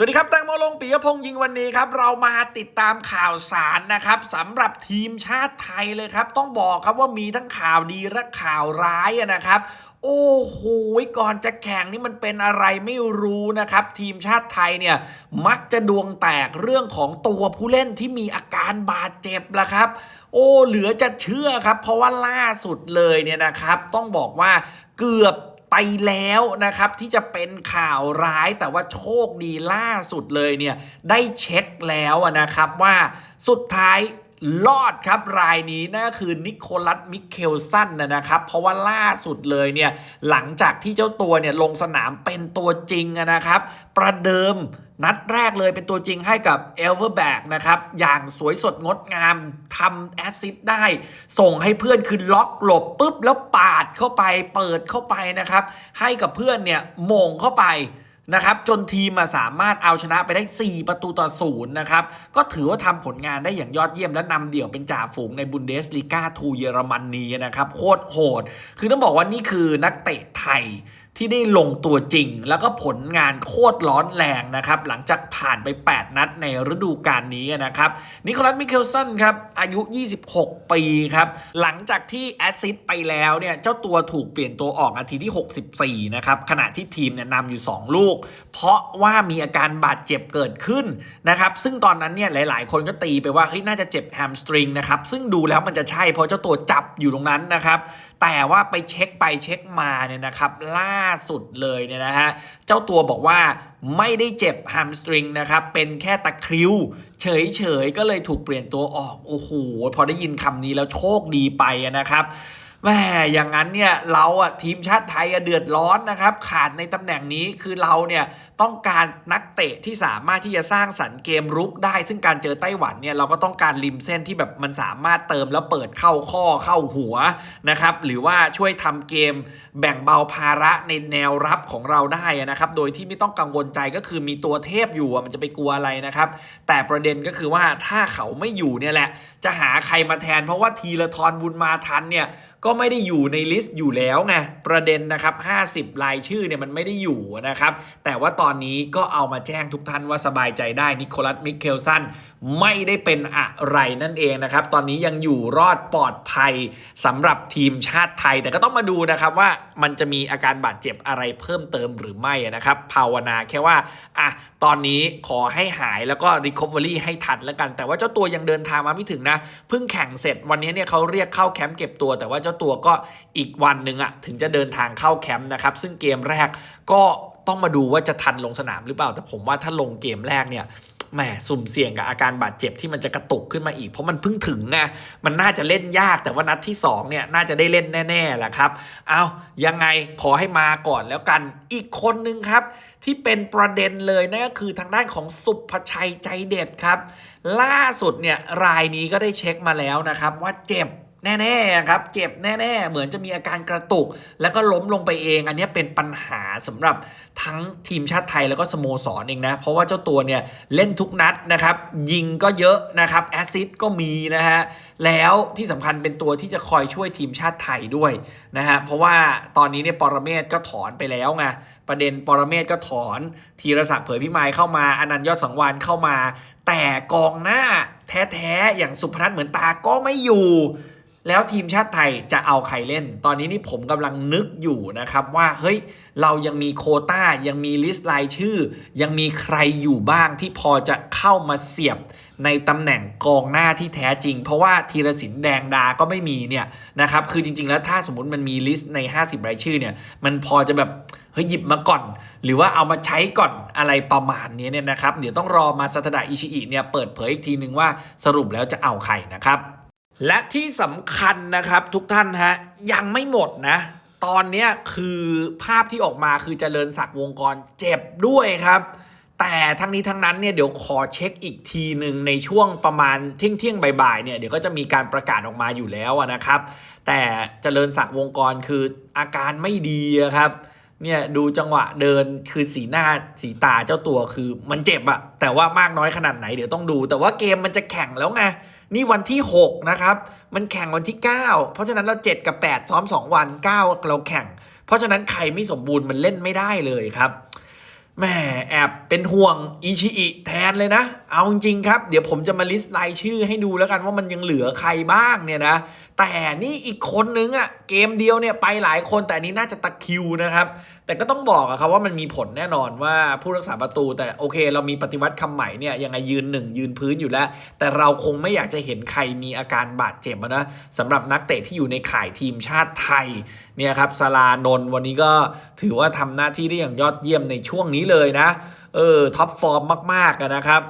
สวัสดีครับแตงโมลงปิยพงษ์ยิงวันนี้ครับ เรามาติดตามข่าวสารนะครับสำหรับทีมชาติไทยเลยครับ ต้องบอกครับว่ามีทั้งข่าวดีและข่าวร้ายนะครับโอ้โหก่อนจะแข่งนี่มันเป็นอะไรไม่รู้นะครับ ทีมชาติไทยเนี่ยมักจะดวงแตกเรื่องของตัวผู้เล่นที่มีอาการบาดเจ็บละครับ โอ้เหลือจะเชื่อครับ เพราะว่าล่าสุดเลยเนี่ยนะครับ ต้องบอกว่าเกือบ ไปแล้วนะครับที่จะเป็นข่าวร้ายแต่ว่าโชคดีล่าสุดเลยเนี่ยได้เช็คแล้วนะครับว่าสุดท้ายรอดครับรายนี้นั่นคือนิโคลัสมิเคลสันนะครับ เพราะว่าล่าสุดเลยเนี่ยหลังจากที่เจ้าตัวเนี่ยลงสนามเป็นตัวจริงนะครับ ประเดิม นัดแรกเลยเป็นตัวจริงให้กับเอลเวอร์แบกนะครับ อย่างสวยสดงดงามทำแอสซิสต์ได้ ส่งให้เพื่อนคือล็อกหลบปุ๊บแล้วปาดเข้าไปเปิดเข้าไปนะครับ ให้กับเพื่อนเนี่ยมงเข้าไปนะครับจนทีมมาสามารถเอาชนะไปได้ 4 ประตูต่อศูนย์นะครับ ก็ถือว่าทำผลงานได้อย่างยอดเยี่ยมและนำเดี่ยวเป็นจ่าฝูงในบุนเดสลีกาทูเยอรมนนีนะครับ โคตรโหด คือต้องบอกว่านี่คือนักเตะไทยที่ได้ลงตัวจริง แล้วก็ผลงานโคตรร้อนแรงนะครับ หลังจากผ่านไป 8 นัดในฤดูกาลนี้นะครับนิโคลัสมิเคลสันครับ อายุ 26 ปีครับ หลังจากที่แอสซิสต์ไปแล้วเนี่ย เจ้าตัวถูกเปลี่ยนตัวออกนาทีที่ 64 นะครับ ขณะที่ทีมเนี่ยนำอยู่ 2 ลูก เพราะว่ามีอาการบาดเจ็บเกิดขึ้นนะครับ ซึ่งตอนนั้นเนี่ยหลาย ๆ คนก็ตีไปว่าเฮ้ยน่าจะเจ็บแฮมสตริงนะครับซึ่งดูแล้วมันจะใช่เพราะเจ้าตัวจับอยู่ตรงนั้นนะครับ แต่ว่าไปเช็คไปเช็คมาเนี่ยนะครับล่าสุดเลยเนี่ยนะฮะเจ้าตัวบอกว่าไม่ได้เจ็บแฮมสตริงนะครับเป็นแค่ตะคริวเฉยๆ ก็เลยถูกเปลี่ยนตัวออก โอ้โห พอได้ยินคำนี้แล้วโชคดีไปนะครับ แม่อย่างนั้นเนี่ยเราอะทีมชาติไทยอะเดือดร้อนนะครับ ขาดในตำแหน่งนี้คือเราเนี่ยต้องการนักเตะที่สามารถที่จะสร้างสรรค์เกมรุกได้ ซึ่งการเจอไต้หวันเนี่ยเราก็ต้องการริมเส้นที่แบบมันสามารถเติมแล้วเปิดเข้าข้อเข้าหัวนะครับ หรือว่าช่วยทำเกมแบ่งเบาภาระในแนวรับของเราได้นะครับ โดยที่ไม่ต้องกังวลใจก็คือมีตัวเทพอยู่มันจะไปกลัวอะไรนะครับ แต่ประเด็นก็คือว่าถ้าเขาไม่อยู่เนี่ยแหละ จะหาใครมาแทน เพราะว่าทีละทรบุญมาทันเนี่ย ก็ไม่ได้อยู่ในลิสต์อยู่แล้วไงประเด็นนะครับ 50 รายชื่อเนี่ยมันไม่ได้อยู่นะครับ แต่ว่าตอนนี้ก็เอามาแจ้งทุกท่านว่าสบายใจได้นิโคลัสมิเคลสัน ไม่ได้เป็นอะไรนั่นเองนะครับ ตอนนี้ยังอยู่รอดปลอดภัยสำหรับทีมชาติไทย แต่ก็ต้องมาดูนะครับว่ามันจะมีอาการบาดเจ็บอะไรเพิ่มเติมหรือไม่นะครับ ภาวนาแค่ว่าอะตอนนี้ขอให้หายแล้วก็ recovery ให้ทันแล้วกัน แต่ว่าเจ้าตัวยังเดินทางมาไม่ถึงนะ เพิ่งแข่งเสร็จวันนี้เนี่ยเขาเรียกเข้าแคมป์เก็บตัว แต่ว่าเจ้าตัวก็อีกวันหนึ่งอะถึงจะเดินทางเข้าแคมป์นะครับ ซึ่งเกมแรกก็ต้องมาดูว่าจะทันลงสนามหรือเปล่า แต่ผมว่าถ้าลงเกมแรกเนี่ย แหมสุ่มเสี่ยงกับอาการบาดเจ็บที่มันจะกระตุกขึ้นมาอีก เพราะมันเพิ่งถึงไงมันน่าจะเล่นยากแต่ว่านัดที่2เนี่ยน่าจะได้เล่นแน่ๆแหละครับ เอายังไงขอให้มาก่อนแล้วกันอีกคนนึงครับ ที่เป็นประเด็นเลยนั่นก็คือทางด้านของสุภชัยใจเด็ดครับ ล่าสุดเนี่ยรายนี้ก็ได้เช็คมาแล้วนะครับ ว่าเจ็บ แน่ๆครับเจ็บแน่ๆ เหมือนจะมีอาการกระตุก แล้วก็ล้มลงไปเอง อันนี้เป็นปัญหาสำหรับทั้งทีมชาติไทยแล้วก็สโมสรเองนะ เพราะว่าเจ้าตัวเนี่ยเล่นทุกนัดนะครับ ยิงก็เยอะนะครับแอซิดก็มีนะฮะ แล้วที่สำคัญเป็นตัวที่จะคอยช่วยทีมชาติไทยด้วยนะฮะ เพราะว่าตอนนี้เนี่ยปรเมศก็ถอนไปแล้วไงประเด็นปรเมศก็ถอนธีรศักดิ์เผยพิมายเข้ามาอนันต์ยอดสังวานเข้ามา แต่กองหน้าแท้ๆอย่างสุพนัทเหมือนตาก็ไม่อยู่ แล้วทีมชาติไทยจะเอาใครเล่น ตอนนี้นี่ผมกำลังนึกอยู่นะครับว่าเฮ้ยเรายังมีโควต้ายังมีลิสต์รายชื่อ ยังมีใครอยู่บ้างที่พอจะเข้ามาเสียบในตำแหน่งกองหน้าที่แท้จริง เพราะว่าธีรศิลป์แดงดาก็ไม่มีเนี่ยนะครับคือจริง ๆ แล้วถ้าสมมติมันมีลิสต์ใน 50 รายชื่อเนี่ยมันพอจะแบบเฮ้ยหยิบมาก่อน หรือว่าเอามาใช้ก่อนอะไรประมาณนี้เนี่ยนะครับเดี๋ยวต้องรอมาสัตดาอิชิอิเนี่ยเปิดเผยอีกทีนึงว่าสรุปแล้วจะเอาใครนะครับ และที่สำคัญนะครับทุกท่านฮะยังไม่หมดนะ ตอนนี้คือภาพที่ออกมาคือเจริญศักดิ์วงกรเจ็บด้วยครับ แต่ทั้งนี้ทั้งนั้นเนี่ยเดี๋ยวขอเช็คอีกทีหนึ่งในช่วงประมาณเที่ยงเที่ยงบ่ายๆเนี่ยเดี๋ยวก็จะมีการประกาศออกมาอยู่แล้วนะครับ แต่เจริญศักดิ์วงกรคืออาการไม่ดีครับ เนี่ยดูจังหวะเดินคือสีหน้าสีตาเจ้าตัวคือมันเจ็บอะแต่ว่ามากน้อยขนาดไหนเดี๋ยวต้องดู แต่ว่าเกมมันจะแข่งแล้วไงนี่วันที่ 6 นะครับ มันแข่งวันที่ 9 เพราะฉะนั้นเรา 7 กับ 8 ซ้อม 2 วัน 9 เราแข่ง เพราะฉะนั้นใครไม่สมบูรณ์มันเล่นไม่ได้เลยครับ แม่แอบเป็นห่วงอิชิอิแทนเลยนะ เอาจริงๆครับ เดี๋ยวผมจะมาลิสต์รายชื่อให้ดูแล้วกันว่ามันยังเหลือใครบ้างเนี่ยนะ แต่นี่อีกคนนึงอะเกมเดียวเนี่ยไปหลายคนแต่นี้น่าจะตะคิวนะครับ แต่ก็ต้องบอกอะครับว่ามันมีผลแน่นอนว่าผู้รักษาประตู แต่โอเค เรามีปฏิวัติคำใหม่เนี่ยยังไงยืนหนึ่งยืนพื้นอยู่แล้ว แต่เราคงไม่อยากจะเห็นใครมีอาการบาดเจ็บนะสำหรับนักเตะที่อยู่ในข่ายทีมชาติไทยเนี่ยครับสลานนวันนี้ก็ถือว่าทำหน้าที่ได้อย่างยอดเยี่ยมในช่วงนี้เลยนะเออท็อปฟอร์มมากๆนะครับ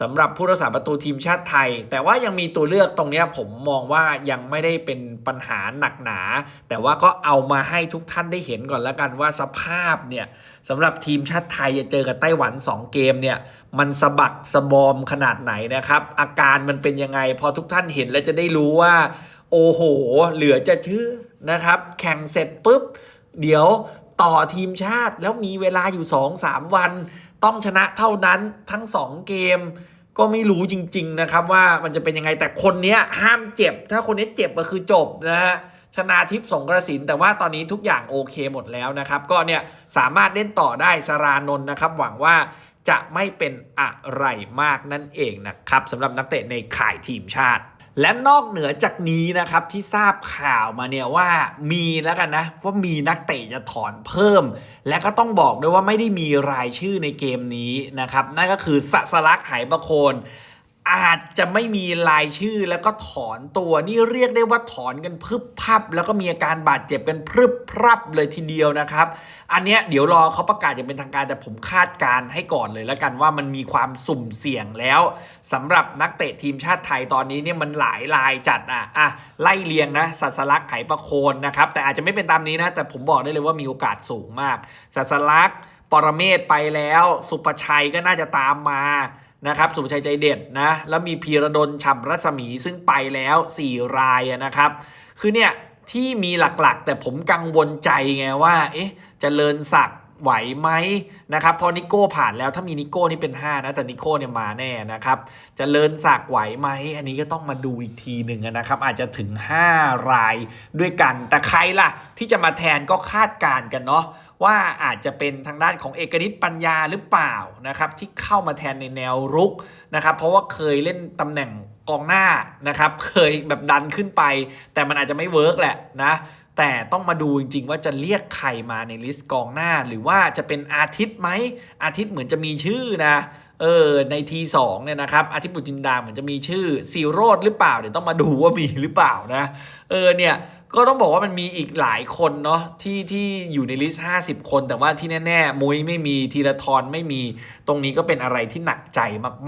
สำหรับผู้รักษาประตูทีมชาติไทย แต่ว่ายังมีตัวเลือกตรงนี้ผมมองว่ายังไม่ได้เป็นปัญหาหนักหนา แต่ว่าก็เอามาให้ทุกท่านได้เห็นก่อนแล้วกันว่าสภาพเนี่ยสำหรับทีมชาติไทยจะเจอกับไต้หวัน 2 เกมเนี่ยมันสะบักสะบอมขนาดไหนนะครับ อาการมันเป็นยังไง พอทุกท่านเห็นแล้วจะได้รู้ว่า โอ้โห เหลือจะชื่อนะครับ แข่งเสร็จปุ๊บ เดี๋ยวต่อทีมชาติแล้วมีเวลาอยู่ 2-3 วัน ต้องชนะเท่านั้นทั้ง 2 เกม ก็ไม่รู้จริง ๆ นะครับ ว่ามันจะเป็นยังไงแต่คนนี้ห้ามเจ็บ ถ้าคนนี้เจ็บก็คือจบนะฮะชนาทิพย์สงกระสินแต่ว่าตอนนี้ทุกอย่างโอเคหมดแล้วนะครับ ก็เนี่ยสามารถเล่นต่อได้สรานนท์นะครับ หวังว่าจะไม่เป็นอะไรมากนั่นเองนะครับสำหรับนักเตะในข่ายทีมชาติ และนอกเหนือจากนี้นะครับที่ทราบข่าวมาเนี่ยว่ามีแล้วกันนะว่ามีนักเตะจะถอนเพิ่ม และก็ต้องบอกด้วยว่าไม่ได้มีรายชื่อในเกมนี้นะครับนั่นก็คือสัสลักหายประโคน อาจจะไม่มีรายชื่อแล้วก็ถอนตัวนี่เรียกได้ว่าถอนกันพรึบพับ แล้วก็มีอาการบาดเจ็บกันพรึบพรับเลยทีเดียวนะครับ อันเนี้ยเดี๋ยวรอเขาประกาศอย่างเป็นทางการแต่ผมคาดการณ์ให้ก่อนเลยแล้วกันว่ามันมีความสุ่มเสี่ยงแล้วสำหรับนักเตะทีมชาติไทยตอนนี้เนี่ยมันหลายรายจัดอะอะไล่เรียงนะสัสลักไหประโคนนะครับแต่อาจจะไม่เป็นตามนี้นะแต่ผมบอกได้เลยว่ามีโอกาสสูงมากสัสลักปรเมศไปแล้ว สุประชัยก็น่าจะตามมา นะครับสุชัยใจเด็ดนะแล้วมีพีระดลฉ่ำรัศมีซึ่งไปแล้ว 4 รายนะครับ คือเนี่ยที่มีหลักๆ แต่ผมกังวลใจไงว่า เอ๊ะจเจริญศักดิ์ไหวไหมนะครับพอนิโก้ผ่านแล้วถ้ามีนิโก้นี่เป็น 5 นะ แต่นิโก้เนี่ยมาแน่นะครับจเจริญศักดิ์ไหวไหมอันนี้ก็ต้องมาดูอีกทีหนึ่งนะครับ อาจจะถึง 5 รายด้วยกัน แต่ใครล่ะที่จะมาแทนก็คาดการกันเนาะ ว่าอาจจะเป็นทางด้านของเอกนิตปัญญาหรือเปล่านะครับที่เข้ามาแทนในแนวรุกนะครับเพราะว่าเคยเล่นตำแหน่งกองหน้านะครับเคยแบบดันขึ้นไป แต่มันอาจจะไม่เวิร์กแหละนะแต่ต้องมาดูจริงๆ ว่าจะเรียกใครมาในลิสต์กองหน้า หรือว่าจะเป็นอาทิตย์ไหมอาทิตย์เหมือนจะมีชื่อนะเออในทีสองเนี่ยนะครับอาทิตย์บุญจินดาเหมือนจะมีชื่อซีโรดหรือเปล่าเดี๋ยวต้องมาดูว่ามีหรือเปล่านะเออเนี่ย ก็ต้องบอกว่ามันมีอีกหลายคนเนาะที่ที่อยู่ในลิสต์50 คน แต่ว่าที่แน่ ๆ มุ้ยไม่มีธีรทรไม่มี ตรงนี้ก็เป็นอะไรที่หนักใจ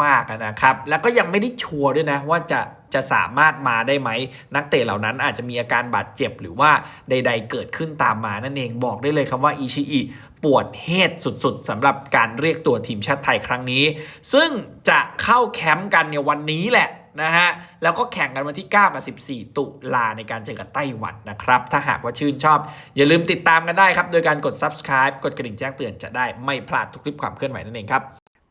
มากๆนะครับ แล้วก็ยังไม่ได้ชัวร์ด้วยนะว่าจะจะสามารถมาได้ไหม นักเตะเหล่านั้นอาจจะมีอาการบาดเจ็บหรือว่าใด ๆ เกิดขึ้นตามมานั่นเองบอกได้เลยครับว่าอิชิอิปวดเฮดสุดๆสำหรับการเรียกตัวทีมชาติไทยครั้งนี้ ซึ่งจะเข้าแคมป์กันเนี่ยวันนี้แหละ นะฮะ แล้วก็แข่งกันวันที่ 9 กับ 14 ตุลาในการเจอกับไต้หวันนะครับ ถ้าหากว่าชื่นชอบ อย่าลืมติดตามกันได้ครับ โดยการกด subscribe กดกระดิ่งแจ้งเตือนจะได้ไม่พลาดทุกคลิปความเคลื่อนไหวนั่นเองครับ